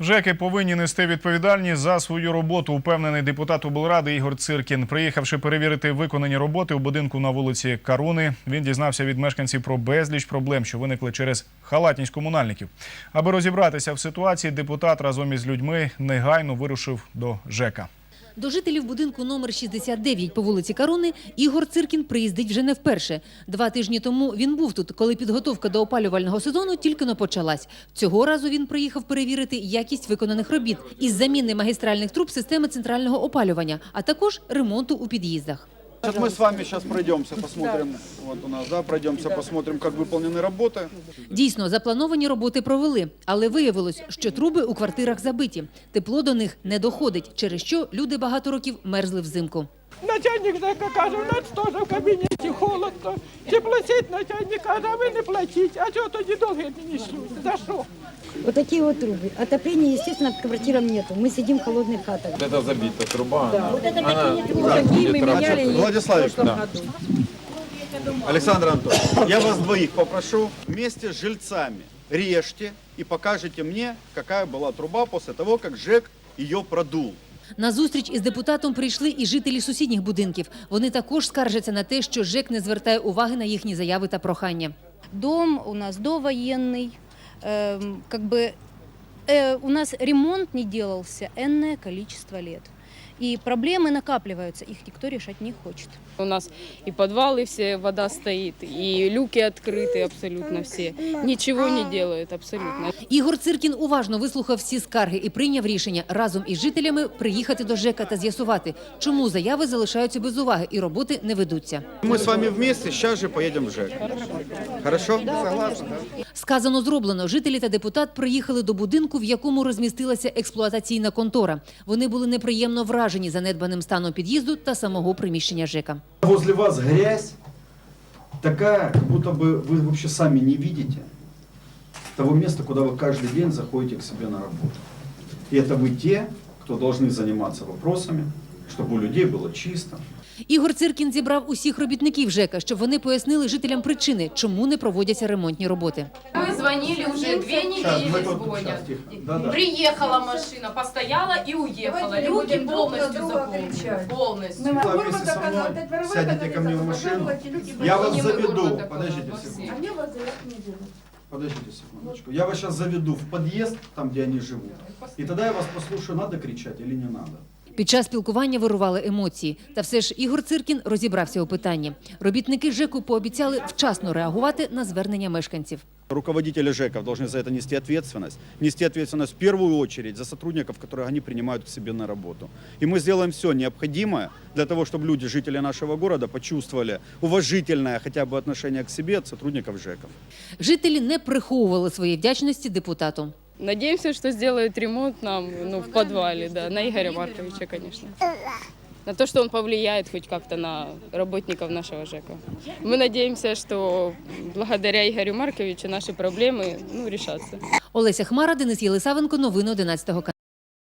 ЖЕКи повинні нести відповідальність за свою роботу, упевнений депутат облради Ігор Циркін. Приїхавши перевірити виконані роботи у будинку на вулиці Каруни, він дізнався від мешканців про безліч проблем, що виникли через халатність комунальників. Аби розібратися в ситуації, депутат разом із людьми негайно вирушив до ЖЕКа. До жителів будинку номер 69 по вулиці Каруни Ігор Циркін приїздить вже не вперше. Два тижні тому він був тут, коли підготовка до опалювального сезону тільки но почалась. Цього разу він приїхав перевірити якість виконаних робіт із заміни магістральних труб системи центрального опалювання, а також ремонту у під'їздах. Вот мы с вами сейчас пройдемся, посмотрим, вот у нас, да, пройдемся, посмотрим, как выполнены работы. Дійсно, заплановані роботи провели, але виявилось, що труби у квартирах забиті. Тепло до них не доходить, через що люди багато років мерзли взимку. Начальник ЖЕКа каже, у нас теж в кабінеті холодно. Чи платить начальник каже, а ви не платіть. А чого тоді довги не шлють? За що? Вот такие вот трубы. Отопления, естественно, к квартирам нету. Мы сидим в холодных хатах. Это забита труба. она- Вот это она такие трубы, какие мы меняли в Владиславик, прошлом году. Александр Антонович, я вас двоих попрошу вместе с жильцами режьте и покажите мне, какая была труба после того, как ЖЭК ее продул. На зустріч із депутатом прийшли і жителі сусідніх будинків. Вони також скаржаться на те, що ЖЕК не звертає уваги на їхні заяви та прохання. Дом у нас довоенный, эм, как бы э, у нас ремонт не делался энное количество лет. И проблемы накапливаются, их никто решать не хочет. У нас и подвалы все, вода стоит, и люки открыты абсолютно все. Ничего не делают абсолютно. Ігор Циркін уважно вислухав всі скарги і прийняв рішення разом із жителями приїхати до ЖЕКа та з'ясувати, чому заяви залишаються без уваги і роботи не ведуться. Мы с вами вместе сейчас же поедем в ЖЭК. Хорошо? Согласны? Сказано зроблено. Жителі та депутат приїхали до будинку, в якому розмістилася експлуатаційна контора. Вони були неприємно вражені занедбаним станом під'їзду та самого приміщення ЖЕКа. Возле вас грязь такая, как будто бы вы вообще сами не видите того места, куда вы каждый день заходите к себе на работу. И это вы те, кто должны заниматься вопросами, чтобы у людей было чисто. Ігор Циркін зібрав усіх робітників ЖЕКа, щоб вони пояснили жителям причини, чому не проводяться ремонтні роботи. Мы звонили уже две недели, мы тут- звонят. щас, тихо. Да-да. Приехала машина, постояла и уехала. Люки полностью заполнены. Полностью. Вы вместе со мной сядете ко мне в машину, я вас Не мы заведу. города Подождите Коломбо, секунду. Подождите секундочку. Я вас сейчас заведу в подъезд, там, где они живут. И тогда я вас послушаю, надо кричать или не надо. Під час спілкування вирували емоції. Та все ж Ігор Циркін розібрався у питанні. Робітники ЖЕКу пообіцяли вчасно реагувати на звернення мешканців. Руководители ЖЭКов должны за это нести ответственность. Нести ответственность в первую очередь за сотрудников, которых они принимают к себе на работу. И мы сделаем все необходимое для того, чтобы люди, жители нашего города, почувствовали уважительное хотя бы отношение к себе от сотрудников ЖЭКов. Жителі не приховували своєї вдячності депутату. Надеемся, что сделают ремонт нам ну, в подвале, да, на Игоря Марковича, конечно. На то, что он повлияет хоть как-то на работников нашего ЖЭКа. Мы надеемся, что благодаря Игорю Марковичу наши проблемы ну, решатся. Олеся Хмара, Денис Єлисавенко. Новини 11 каналу.